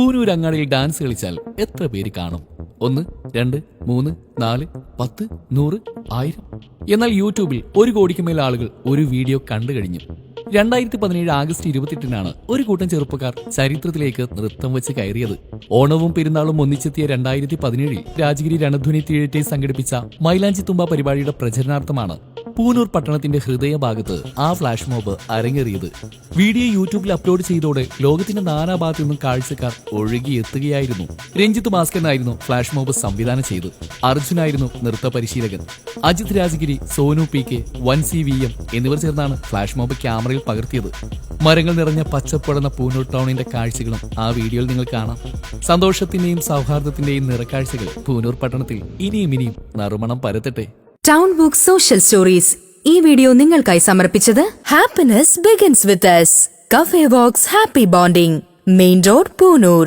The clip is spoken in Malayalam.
പൂനൂർ അങ്ങാടിയിൽ ഡാൻസ് കളിച്ചാൽ എത്ര പേര് കാണും? ഒന്ന് രണ്ട് മൂന്ന് നാല് പത്ത് നൂറ് ആയിരം. എന്നാൽ യൂട്യൂബിൽ ഒരു കോടിക്ക് മേൽ ആളുകൾ ഒരു വീഡിയോ കണ്ടു കഴിഞ്ഞു. രണ്ടായിരത്തി പതിനേഴ് ആഗസ്റ്റ് ഇരുപത്തെട്ടിനാണ് ഒരു കൂട്ടം ചെറുപ്പക്കാർ ചരിത്രത്തിലേക്ക് നൃത്തം വെച്ച് കയറിയത്. ഓണവും പെരുന്നാളും ഒന്നിച്ചെത്തിയ രണ്ടായിരത്തി പതിനേഴിൽ രാജഗിരി രണധ്വനി തിയേറ്റേഴ്സ് സംഘടിപ്പിച്ച മൈലാഞ്ചി തുമ്പ പരിപാടിയുടെ പ്രചരണാർത്ഥമാണ് പൂനൂർ പട്ടണത്തിന്റെ ഹൃദയഭാഗത്ത് ആ ഫ്ലാഷ് മോബ് അരങ്ങേറിയത്. വീഡിയോ യൂട്യൂബിൽ അപ്ലോഡ് ചെയ്തോടെ ലോകത്തിന്റെ നാനാഭാഗത്തു നിന്നും കാഴ്ചക്കാർ ഒഴുകിയെത്തുകയായിരുന്നു രഞ്ജിത്ത് ഭാസ്കരൻ ആയിരുന്നു ഫ്ലാഷ് മോബ് സംവിധാനം ചെയ്ത് അർജുനായിരുന്നു നൃത്ത പരിശീലകൻ. അജിത് രാജഗിരി സോനു പി കെ വൻ സി വി എം എന്നിവർ ചേർന്നാണ് ഫ്ലാഷ് മോബ് ക്യാമറയിൽ പകർത്തിയത്. മരങ്ങൾ നിറഞ്ഞ പച്ചപ്പടന്ന പൂനൂർ ടൗണിന്റെ കാഴ്ചകളും ആ വീഡിയോയിൽ നിങ്ങൾ കാണാം. സന്തോഷത്തിന്റെയും സൗഹാർദ്ദത്തിന്റെയും നിറക്കാഴ്ചകൾ പൂനൂർ പട്ടണത്തിൽ ഇനിയും ഇനിയും നറുമണം പരത്തട്ടെ. ടൗൺ ബുക്ക് സോഷ്യൽ സ്റ്റോറീസ് ഈ വീഡിയോ നിങ്ങൾക്കായി സമർപ്പിച്ചത് happiness begins with us. Cafe box happy bonding main road Poonoor